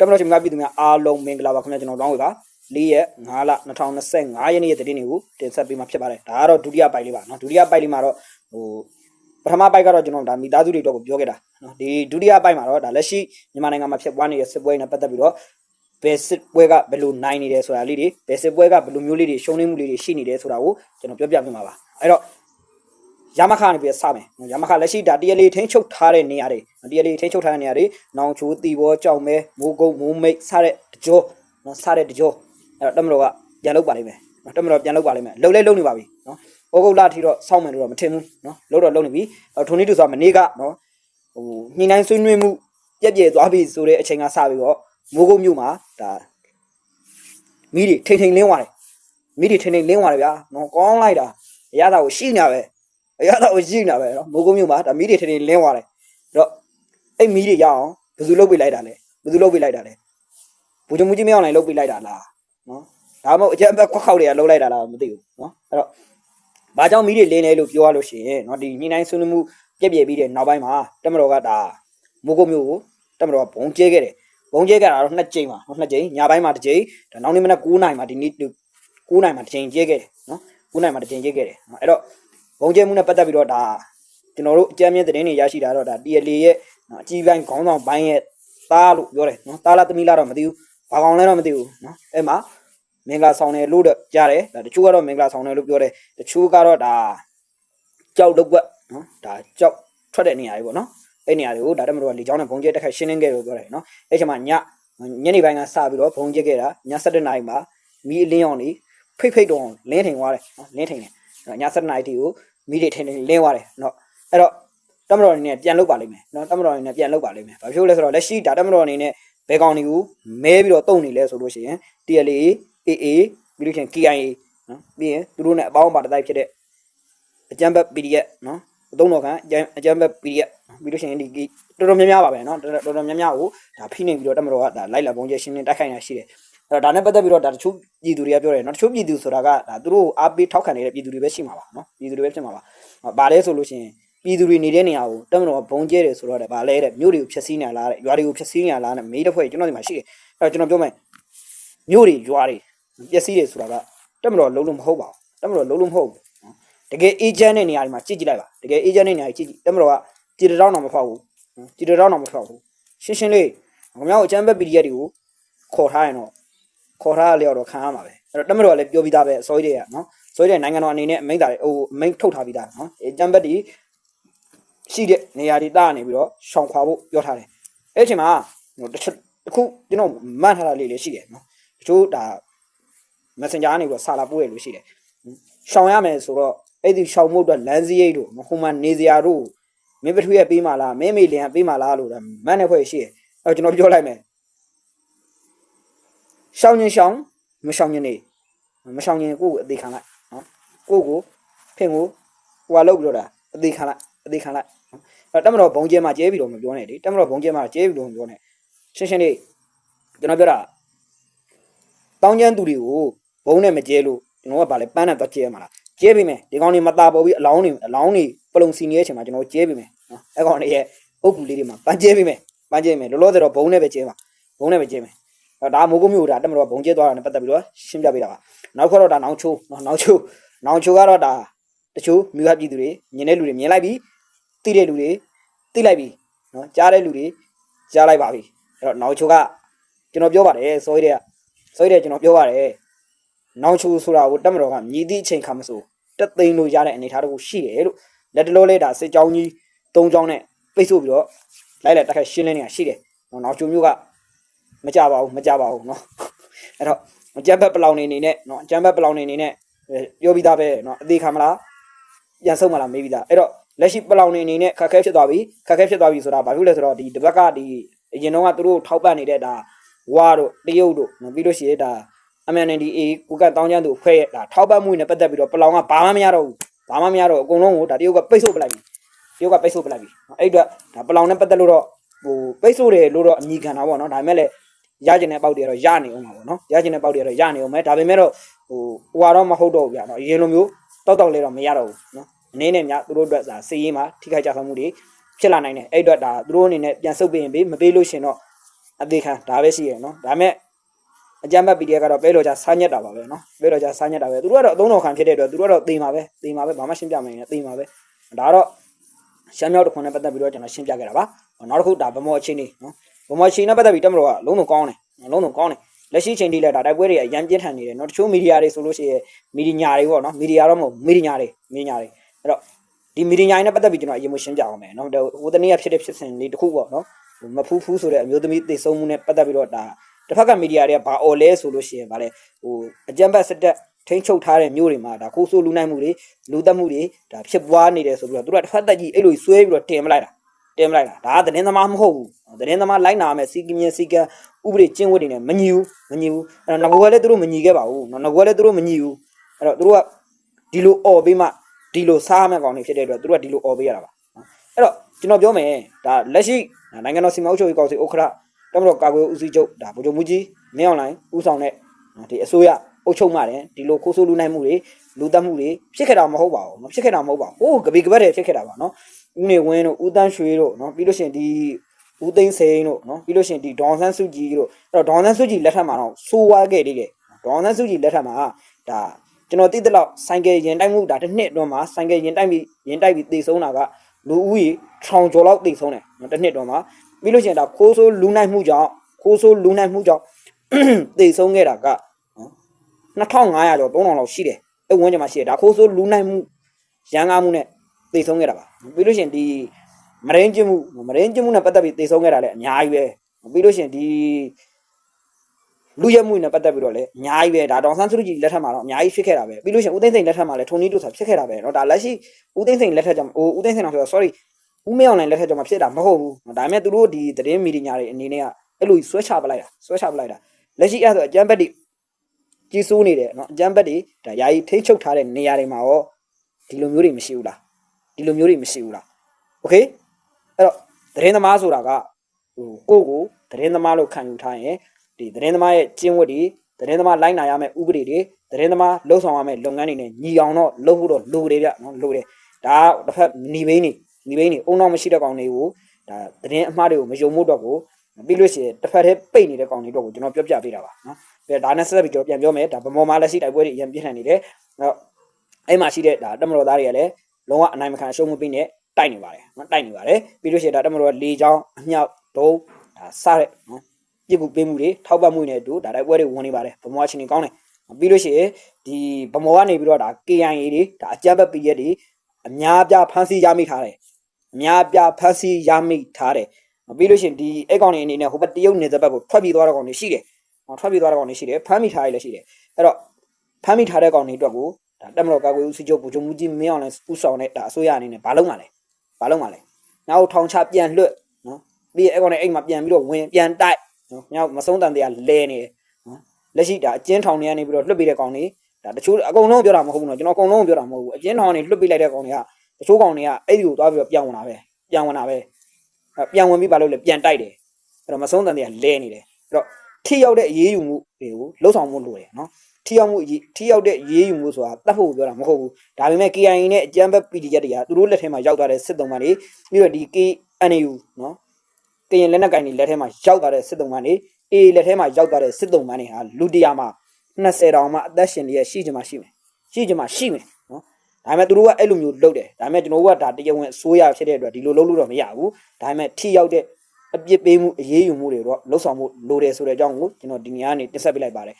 တမတော်ရှင်များပြည်သူများအားလုံးမင်္ဂလာပါခင်ဗျာကျွန်တော်လောင်းဝေပါ၄ရက်5လ2025ရက်နေ့ရဲ့သတင်းတွေကိုတင်ဆက်ပေးမှာဖြစ်ပါတယ်ဒါကတော့ဒုတိယပိုက်လေးပါနော်ဒုတိယပိုက်လေးမှာတော့ဟိုပထမပိုက်ကတော့ကျွန်တော်ဒါမိသားစုတွေအတွက်ကိုပြောခဲ့တာနော်ဒီဒုတိယပိုက်မှာတော့ဒါလက်ရှိမြန်မာနိုင်ငံမှာဖြစ်ပွားနေတဲ့စစ်ပွဲနဲ့ပတ်သက်ပြီးတော့ဘယ်စစ်ပွဲကဘယ်လိုနိုင်နေတယ်ဆိုတာလေးတွေဘယ်စစ်ပွဲကဘယ်လိုမျိုးလေးတွေရှုံးနိမ့်မှုလေးတွေရှိနေတယ်ဆိုတာကိုကျွန်တော်ပြောပြပြမှာပါအဲ့တော့ ရမခကနေပြီးစမယ်ရမခလက်ရှိဒါတရလေးထိန်းချုပ်ထားတဲ့နေရာတွေတရလေးထိန်းချုပ်ထားတဲ့နေရာတွေနောင်ချိုးတီဘောကြောက်မဲမိုးကုတ်မိုးမိတ်စတဲ့တကြောနော်စတဲ့တကြောအဲ့တော့တမတော်ကပြန်လုပ်ပါလိမ့်မယ်နော်တမတော်ပြန်လုပ်ပါလိမ့်မယ်လှုပ်လဲလှုပ်နေပါပြီနော်ဩဂုတ်လထီတော့စောင့်မယ်လို့တော့မထင်ဘူးနော်လှုပ်တော့လှုပ်နေပြီအဲ့ထုံနေတူဆိုတာမနေ့ကနော်ဟိုညှိနှိုင်းဆွေးနွေးမှုပြက်ပြဲသွားပြီဆိုတဲ့အချိန်ကစပြီးတော့မိုးကုတ်မြို့မှာဒါမိတွေထိန်ထိန်လင်းသွားတယ်မိတွေထိန်ထိန်လင်းသွားတယ်ဗျာနော်ကောင်းလိုက်တာအရသာကိုရှိနေပဲ အရသာကိုရှိနေတာပဲနော်မိုးကုန်းမြို့မှာဒါမီးတွေထထလင်းသွားတယ်အဲ့တော့အဲ့မီးတွေရအောင်ဘယ်သူလုတ်ပေးလိုက်တာလဲဘယ်သူလုတ်ပေးလိုက်တာလဲဘူဂျမူကြီးမအောင်နိုင်လုတ်ပေးလိုက်တာလားနော်ဒါမှမဟုတ်အကျက်အပတ်ခွက်ခောက်တွေကလုတ်လိုက်တာလားမသိဘူးနော်အဲ့တော့ဘာကြောင့်မီးတွေလင်းလဲလို့ပြောရလို့ရှိရင်နော်ဒီညင်းတိုင်းဆွေးနွေးမှုပြက်ပြဲပြီးတဲ့နောက်ပိုင်းမှာတမတော်ကဒါမိုးကုန်းမြို့ကိုတမတော်ကဘုံကျဲခဲ့တယ်ဘုံကျဲခဲ့တာတော့နှစ်ကြိမ်ပါနော်နှစ်ကြိမ်ညပိုင်းမှာတစ်ကြိမ်ဒါနောက်နေ့မနက်9:00နာရီမှာဒီနေ့9:00နာရီမှာတစ်ကြိမ်ကျဲခဲ့တယ်နော်9:00နာရီမှာတစ်ကြိမ်ကျဲခဲ့တယ်အဲ့တော့ ဘုံကျဲမှုနဲ့ပတ်သက်ပြီးတော့ဒါကျွန်တော်တို့အကြမ်းမြင့်သတင်းတွေရရှိတာတော့ဒါ TLA ရဲ့နော်အကြီးပိုင်းခေါင်းဆောင်ပိုင်းရဲ့သားလို့ပြောတယ်နော်သားလားသမီးလားတော့မသိဘူးဘာကောင်လဲတော့မသိဘူးနော်အဲ့မှာမင်္ဂလာဆောင်တယ်လို့တော့ကြားတယ်ဒါတချို့ကတော့မင်္ဂလာဆောင်တယ်လို့ပြောတယ်တချို့ကတော့ဒါကြောက်တော့ကွက်နော်ဒါကြောက်ထွက်တဲ့နေရာတွေပေါ့နော်အဲ့နေရာတွေကိုဒါတမတော်ကလေချောင်းနဲ့ဘုံကျဲတက်ခတ်ရှင်းလင်းခဲ့လို့ပြောတယ်နော်အဲ့ချိန်မှာညညနေပိုင်းကစပြီးတော့ဘုံကျဲခဲ့တာည7:00နာရီမှာမီးအလင်းအောင်နေဖိတ်ဖိတ်တော့လင်းထိန်သွားတယ်နော်လင်းထိန်တယ် နော်ည7နာရီတီကိုမိတွေထိန်ထိန်လင်းသွားတယ်နော်အဲ့တော့တမတော်အနေနဲ့ပြန်လုတ်ပါလိမ့်မယ်နော်တမတော်အနေနဲ့ပြန်လုတ်ပါလိမ့်မယ်ဘာဖြစ်လို့လဲဆိုတော့လက်ရှိဒါတမတော်အနေနဲ့ဘယ်ကောင်တွေကိုမဲပြီးတော့တုံနေလဲဆိုလို့ရှိရင် TLA AA ပြီးလို့ရှိရင် KIA နော်ပြီးရင်သူတို့နဲ့အပေါင်းပါတိုက်ဖြစ်တဲ့အကြမ်းဖက် PDF နော်အသုံးတော်ခံအကြမ်းဖက် PDF ပြီးလို့ရှိရင်ဒီတော်တော်များများပါပဲနော်တော်တော်များများကိုဒါဖိနေပြီးတော့တမတော်ကဒါလိုက်လာပုံကျရှင်းရှင်းတိုက်ခိုက်နေရှိတယ် တော့ဒါနဲ့ပတ်သက်ပြီးတော့ဒါတချို့ပြည်သူတွေကပြောတယ်နော်တချို့ပြည်သူဆိုတာကဒါသူတို့အားပေးထောက်ခံနေတဲ့ပြည်သူတွေပဲရှိမှာပါနော်ပြည်သူတွေပဲဖြစ်မှာပါဘာလဲဆိုလို့ရှိရင်ပြည်သူတွေနေတဲ့နေရာကိုတက်မတော်ဘုံကျဲတယ်ဆိုတော့ဗာလဲတဲ့မြို့တွေကိုဖျက်ဆီးနေလားတဲ့ရွာတွေကိုဖျက်ဆီးနေလားနဲ့မေးတဲ့ဖွဲ့ကျွန်တော်ဒီမှာရှိတယ်အဲ့တော့ကျွန်တော်ပြောမယ်မြို့တွေရွာတွေပျက်စီးတယ်ဆိုတာကတက်မတော်လုံးလုံးမဟုတ်ပါဘူးတက်မတော်လုံးလုံးမဟုတ်ဘူးတကယ်အေဂျင့်တဲ့နေရာတွေမှာကြည့်ကြည့်လိုက်ပါတကယ်အေဂျင့်တဲ့နေရာကြီးကြည့်ကြည့်တက်မတော်ကကြည်တောင်းတော့မဖောက်ဘူးကြည်တောင်းတော့မဖောက်ဘူးရှင်းရှင်းလေးငမြောက်အချမ်းဘက် PDF တွေကိုခေါ်ထားရင်တော့ ခေါ်ထားရလျောက်တော့ခံရမှာပဲ။အဲ့တော့တက်မတော်ကလည်းပြောပြီးသားပဲအစိုးရတွေကနော်။ဆိုတဲ့နိုင်ငံတော်အနေနဲ့အမိန့်တာဟိုအမိန့်ထုတ်ထားပြီးသားနော်အဲတမ်ဘတ်ဒီရှိတဲ့နေရာဒေသကနေပြီးတော့ရှောင်ခွာဖို့ပြောထားတယ်အဲ့ဒီအချိန်မှာဟိုတစ်ချက်တစ်ခုကျွန်တော်မှတ်ထားတာလေးလေးရှိတယ်နော်တချို့ဒါ messenger ကနေပြီးတော့စာလာပို့ရလို့ရှိတယ်ရှောင်ရမယ်ဆိုတော့အဲ့ဒီရှောင်မှုအတွက်လမ်းစည်းရိတ်တို့ဟိုမှာနေစရာတို့မင်းပထဝီရပေးမှလားမင်းမေလျံပေးမှလားလို့ဒါမတ်နေဖွဲ့ရှိတယ်အဲ့ကျွန်တော်ပြောလိုက်မယ် ရှောင်ရင်ရှောင်မရှောင်ရင်နေမရှောင်ရင်ကိုယ့်ကိုအသေးခံလိုက်နော်ကိုယ့်ကိုဖင်ကိုဟိုကလောက်ပြီးတော့ဒါအသေးခံလိုက်အသေးခံလိုက်အဲ့တက်မတော်ဘုံကျဲမှာကျဲပြီးတော့မပြောနဲ့လေတက်မတော်ဘုံကျဲမှာကျဲပြီးတော့မပြောနဲ့ရှင်းရှင်းလေးကျွန်တော်ပြောတာတောင်းကျမ်းသူတွေကိုဘုံနဲ့မကျဲလို့ကျွန်တော်ကဗာလဲပန်းနဲ့တော့ကျဲမှာလားကျဲပြီမယ်ဒီကောင်တွေမตาပေါ်ပြီးအလောင်းတွေအလောင်းတွေပလုံစီနေတဲ့အချိန်မှာကျွန်တော်ကျဲပြီမယ်နော်အဲ့ကောင်တွေရဲ့အုပ်ကူလေးတွေမှာပန်းကျဲပြီမယ်ပန်းကျဲပြီမယ်လောလောဆယ်တော့ဘုံနဲ့ပဲကျဲမှာဘုံနဲ့ပဲကျဲမယ် ဒါမိုးကုတ်မျိုးဒါတက်မတော်ဘုံကျဲသွားတာနဲ့ပတ်သက်ပြီးတော့ရှင်းပြပေးတာပါနောက်ခါတော့ဒါနောင်ချိုးနော်နောင်ချိုးနောင်ချိုးကတော့ဒါတချို့မြို့ဟပြည်သူတွေမြင်တဲ့လူတွေမြင်လိုက်ပြီသိတဲ့လူတွေသိလိုက်ပြီနော်ကြားတဲ့လူတွေကြားလိုက်ပါပြီအဲ့တော့နောင်ချိုးကကျွန်တော်ပြောပါတယ်စောရတဲ့စောရတဲ့ကျွန်တော်ပြောပါတယ်နောင်ချိုးဆိုတာကိုတက်မတော်ကမြည်သည့်အချိန်ခါမဆိုတက်သိန်းလို့ရတဲ့အနေအထားတခုရှိတယ်လို့လက်တလို့လေးဒါစစ်ကြောင်းကြီး၃ကြောင်းနဲ့ပိတ်ဆို့ပြီးတော့လိုက်လိုက်တက်ခတ်ရှင်းလင်းနေတာရှိတယ်နော်နောင်ချိုးမျိုးက မကြပါဘူးမကြပါဘူးနော်အဲ့တော့အကြမ်းဘက်ပလောင်နေနေနဲ့နော်အကြမ်းဘက်ပလောင်နေနေနဲ့ပြောပြီးသားပဲနော်အသေးခံမလားပြန်ဆုံးမလားမေးပြီးသားအဲ့တော့လက်ရှိပလောင်နေအနေနဲ့ခက်ခဲဖြစ်သွားပြီခက်ခဲဖြစ်သွားပြီဆိုတာဘာဖြစ်လဲဆိုတော့ဒီတစ်ဘက်ကဒီအရင်တော့ကသူတို့ထောက်ပံ့နေတဲ့ဒါဝါတို့တရုတ်တို့နော်ပြီးလို့ရှိရင်ဒါ MNDA ကိုကတောင်းကျမ်းသူဖွဲ့ရဒါထောက်ပံ့မှုနဲ့ပတ်သက်ပြီးတော့ပလောင်ကဘာမှမရတော့ဘူးဘာမှမရတော့အကုန်လုံးကိုဒါတရုတ်ကပိတ်ဆို့ပလိုက်ပြီတရုတ်ကပိတ်ဆို့ပလိုက်ပြီအဲ့အတွက်ဒါပလောင်နဲ့ပတ်သက်လို့တော့ဟိုပိတ်ဆို့တယ်လို့တော့အမိခံတာပေါ့နော်ဒါပေမဲ့လည်း ရကျင်တဲ့ပေါက်တွေကတော့ရနေအောင်ပါပေါ့နော်ရကျင်တဲ့ပေါက်တွေကတော့ရနေအောင်ပဲဒါပေမဲ့တော့ဟိုဟိုကတော့မဟုတ်တော့ဘူးဗျာနော်အရင်လိုမျိုးတောက်တောက်လေးတော့မရတော့ဘူးနော်အနေနဲ့များသူတို့အတွက်ဒါစီးရင်မှာထိခိုက်ကြဆုံးမှုတွေဖြစ်လာနိုင်တယ်အဲ့အတွက်ဒါသူတို့အနေနဲ့ပြန်ဆုပ်ပေးရင်ပေးမပေးလို့ရှင်တော့အသေးခံဒါပဲရှိရနော်ဒါပေမဲ့အကြမ်းဖက် PDF ကတော့ပဲလို့ကြစားညက်တာပါပဲနော်ပဲလို့ကြစားညက်တာပဲသူတို့ကတော့အသုံးတော်ခံဖြစ်တဲ့အတွက်သူတို့ကတော့သေမှာပဲသေမှာပဲဘာမှရှင်းပြမနေနဲ့သေမှာပဲဒါကတော့ရှမ်းမြောက်တစ်ခွန်းနဲ့ပတ်သက်ပြီးတော့ကျွန်တော်ရှင်းပြခဲ့တာပါနောက်တစ်ခုဒါဗမောအချင်းနေနော် ဗမောအချင်းနဲ့ပတ်သက်ပြီးတက်မလို့ကလုံးလုံးကောင်းတယ်လုံးလုံးကောင်းတယ်လက်ရှိချိန်ထိလည်းဒါတိုက်ပွဲတွေအရန်ပြင်းထန်နေတယ်နော်တချို့မီဒီယာတွေဆိုလို့ရှိရင်မီဒီညာတွေပေါ့နော်မီဒီယာတော့မဟုတ်မီဒီညာတွေမီဒီညာတွေအဲ့တော့ဒီမီဒီညာတွေနဲ့ပတ်သက်ပြီးကျွန်တော်အရင်မှရှင်းပြအောင်မယ်နော်ဟိုတနေ့ကဖြစ်တဲ့ဖြစ်စဉ်လေးတစ်ခုပေါ့နော်မဖူးဖူးဆိုတဲ့အမျိုးသမီးသိဆုံးမှုနဲ့ပတ်သက်ပြီးတော့ဒါတစ်ဖက်ကမီဒီယာတွေကဘာអော်လဲဆိုလို့ရှိရင်ဗာလဲဟိုအကြံဘတ်စတက်ထိန်းချုပ်ထားတဲ့မျိုးတွေမှာဒါခိုးဆိုးလူနိုင်မှုတွေလူသက်မှုတွေဒါဖြစ်ပွားနေတယ်ဆိုပြီးတော့သူတို့ကတစ်ဖက်သက်ကြီးအဲ့လိုဆွဲပြီးတော့တင်မလိုက်တာ တင်မလိုက်တာဒါကသတင်းသမားမဟုတ်ဘူးသတင်းသမားလိုက်နာမယ်စီကမြင်စီကံဥပဒေကျင့်ဝတ်တွေနဲ့မညီဘူးမညီဘူးအဲ့တော့ငကွယ်လည်းသူတို့မညီခဲ့ပါဘူးနော်ငကွယ်လည်းသူတို့မညီဘူးအဲ့တော့သူတို့ကဒီလိုអော်ပေးမှဒီလိုစားမဲ့ကောင်တွေဖြစ်တဲ့အတွက်သူတို့ကဒီလိုអော်ပေးရတာပါအဲ့တော့ကျွန်တော်ပြောမယ်ဒါလက်ရှိနိုင်ငံတော်စီမံအုပ်ချုပ်ရေးကောင်စီဥက္ကဋ္ဌတမတော်ကာကွယ်ဦးစီးချုပ်ဒါဗိုလ်ချုပ်မူကြီးမင်းအောင်လှိုင်ဦးဆောင်တဲ့ဒီအစိုးရအုပ်ချုပ်မှတယ်ဒီလိုခိုးဆိုးလူနိုင်မှုတွေလူတက်မှုတွေဖြစ်ခဲ့တာမဟုတ်ပါဘူးနော်ဖြစ်ခဲ့တာမဟုတ်ပါဘူးဟိုးကပိကပတ်တွေဖြစ်ခဲ့တာပါနော် ဦးနေဝင်းတို့ဦးတန်းရွှေတို့နော်ပြီးလို့ရှိရင်ဒီဦးသိန်းစိန်တို့နော်ပြီးလို့ရှိရင်ဒီဒေါန်ဆန်းစုကြည်တို့အဲ့တော့ဒေါန်ဆန်းစုကြည်လက်ထက်မှာတော့စိုးဝါးခဲ့သေးတယ်ဒေါန်ဆန်းစုကြည်လက်ထက်မှာဒါကျွန်တော်သိတဲ့လောက်ဆိုင်ကယ်ရင်တိုက်မှုဒါတစ်နှစ်အတွင်းမှာဆိုင်ကယ်ရင်တိုက်ပြီးရင်တိုက်ပြီးတည်ဆုံးတာကလူဦးရေထောင်ကျော်လောက်တည်ဆုံးတယ်နော်တစ်နှစ်အတွင်းမှာပြီးလို့ရှိရင်ဒါခိုးဆိုးလူနိုင်မှုကြောင့်ခိုးဆိုးလူနိုင်မှုကြောင့်တည်ဆုံးခဲ့တာက2500ကျော်3000လောက်ရှိတယ်အဲ့ဝန်းကျင်မှာရှိတယ်ဒါခိုးဆိုးလူနိုင်မှုရန်ကားမှုနဲ့ တည်ဆုံးခဲ့တာပါပြီးလို့ရှိရင်ဒီမရင်းကျမှုမရင်းကျမှုနဲ့ပတ်သက်ပြီးတည်ဆုံးခဲ့တာလည်းအများကြီးပဲပြီးလို့ရှိရင်ဒီလူရဲမှုနဲ့ပတ်သက်ပြီးတော့လည်းအများကြီးပဲဒါတောင်ဆန်းစုကြည်လက်ထက်မှာတော့အများကြီးဖြစ်ခဲ့တာပဲပြီးလို့ရှိရင်ဦးသိန်းစိန်လက်ထက်မှာလည်းထုံနီးတို့ဆိုဖြစ်ခဲ့တာပဲเนาะဒါလက်ရှိဦးသိန်းစိန်လက်ထက်ကြောင့်ဟိုဦးသိန်းစိန်တော့ဆိုတော့ sorry ဦးမေအောင်လိုင်လက်ထက်ကြောင့်မဖြစ်တာမဟုတ်ဘူးဒါပေမဲ့သူတို့ဒီသတင်းမီဒီယာတွေအနေနဲ့ကအဲ့လိုဆွဲချပလိုက်တာဆွဲချပလိုက်တာလက်ရှိအဲ့ဒါဆိုအကြမ်းဖက်တွေကြီးစိုးနေတယ်เนาะအကြမ်းဖက်တွေဒါယာယီထိတ်ချုပ်ထားတဲ့နေရာတွေမှာရောဒီလိုမျိုးတွေမရှိဘူးလား ဒီလိုမျိုးတွေမရှိဘူးလားโอเคအဲ့တော့သတင်းသမားဆိုတာကဟိုကိုယ့်ကိုသတင်းသမားလို့ခံယူထားရင်ဒီသတင်းသမားရဲ့ကျင့်ဝတ်တွေသတင်းသမားလိုက်နာရမယ့်ဥပဒေတွေသတင်းသမားလှုပ်ဆောင်ရမယ့်လုပ်ငန်းတွေနဲ့ညီအောင်တော့လုပ်ဖို့တော့လိုတယ်ဗျเนาะလိုတယ်ဒါကတစ်ဖက်ညီဘိန်းနေညီဘိန်းနေအုံနောက်မရှိတဲ့ကောင်တွေကိုဒါသတင်းအမှားတွေကိုမယုံမှုတော့ကိုပြီးလို့ရှိရင်တစ်ဖက်တည်းပိတ်နေတဲ့ကောင်တွေတော့ကိုကျွန်တော်ပြောပြပေးတာပါနော်အဲဒါနဲ့ဆက်ဆက်ပြီးကျွန်တော်ပြန်ပြောမယ်ဒါဗမော်မာလက်ရှိတိုက်ပွဲတွေအရင်ပြင်းထန်နေတယ်အဲ့အဲ့မှာရှိတဲ့ဒါတမတော်သားတွေကလည်း လုံးဝအနိုင်မခံအရှုံးမပေးနဲ့တိုက်နေပါတယ်နော်တိုက်နေပါတယ်ပြီးလို့ရှိရင်ဒါတမတော်လေချောင်းအမြောက်ဒုံးဒါစတဲ့နော်ပြစ်မှုပေးမှုတွေထောက်ပံ့မှုတွေနဲ့အတူဒါတိုက်ပွဲတွေဝင်နေပါတယ်ဗမော်ချင်းနေကောင်းတယ်ပြီးလို့ရှိရင်ဒီဗမော်ကနေပြီးတော့ဒါ KIA တွေဒါအကြမ်းဖက်ပီရက်တွေအများပြဖမ်းဆီးရမိထားတယ်အများပြဖမ်းဆီးရမိထားတယ်ပြီးလို့ရှိရင်ဒီအဲ့ကောင်တွေအနေနဲ့ဟိုဘက်တရုတ်နေသက်ဘက်ကိုထွက်ပြေးသွားတဲ့ကောင်တွေရှိတယ်ထွက်ပြေးသွားတဲ့ကောင်တွေရှိတယ်ဖမ်းမိထားရလည်းရှိတယ်အဲ့တော့ဖမ်းမိထားတဲ့ကောင်တွေအတွက်ကို ဒါတက်မတော်ကာကွယ်ဦးစီးချုပ်ဗိုလ်ချုပ်မှုကြီးမင်းအောင်လည်းဥဆောင်တဲ့ဒါအစိုးရအနေနဲ့ဘာလုပ်မှာလဲဘာလုပ်မှာလဲနောက်ထောင်ချပြန်လွတ်နော်ပြီးအဲ့ကောင်တွေအဲ့မှာပြန်ပြီးတော့ဝင်ပြန်တိုက်နော်ညောင်မဆုံးတန်တရားလဲနေတယ်နော်လက်ရှိဒါအကျဉ်းထောင်တွေကနေပြီးတော့လွတ်ပေးတဲ့ကောင်တွေဒါတချို့အကုန်လုံးပြောတာမဟုတ်ဘူးနော်ကျွန်တော်အကုန်လုံးပြောတာမဟုတ်ဘူးအကျဉ်းထောင်တွေလွတ်ပေးလိုက်တဲ့ကောင်တွေကတချို့ကောင်တွေကအဲ့ဒီကိုသွားပြီးတော့ပြောင်းဝင်တာပဲပြောင်းဝင်တာပဲပြန်ဝင်ပြီးပါလို့လေပြန်တိုက်တယ်အဲ့တော့မဆုံးတန်တရားလဲနေတယ်အဲ့တော့ ထိရောက်တဲ့အရေးယူမှုတွေကိုလှုပ်ဆောင်မှုလိုတယ်နော်ထိရောက်မှုထိရောက်တဲ့အရေးယူမှုဆိုတာတတ်ဖို့ပြောတာမဟုတ်ဘူးဒါပေမဲ့ KIA နဲ့အကြမ်းဖက် PDF တွေကသူတို့လက်ထဲမှာရောက်သွားတဲ့စစ်တုံးမှန်တွေပြီးတော့ဒီ KNU နော်ကရင်လက်နက်ကင်တွေလက်ထဲမှာရောက်သွားတဲ့စစ်တုံးမှန်တွေအေးလက်ထဲမှာရောက်သွားတဲ့စစ်တုံးမှန်တွေဟာလူတရာမှာ20တောင်မှအသက်ရှင်လျက်ရှိကြမှာရှိမယ်ရှိကြမှာရှိမယ်နော်ဒါပေမဲ့သူတို့ကအဲ့လိုမျိုးလုပ်တယ်ဒါပေမဲ့ကျွန်တော်တို့ကဒါတရားဝင်အစိုးရဖြစ်တဲ့အတွက်ဒီလိုလုပ်လို့တော့မရဘူးဒါပေမဲ့ထိရောက်တဲ့ အပြစ်ပေးမှုအရေးယူမှုတွေတော့လှုပ်ဆောင်မှုလိုတယ်ဆိုတဲ့အကြောင်းကိုကျွန်တော်ဒီနေ့ကနေတင်ဆက်ပေးလိုက်ပါတယ်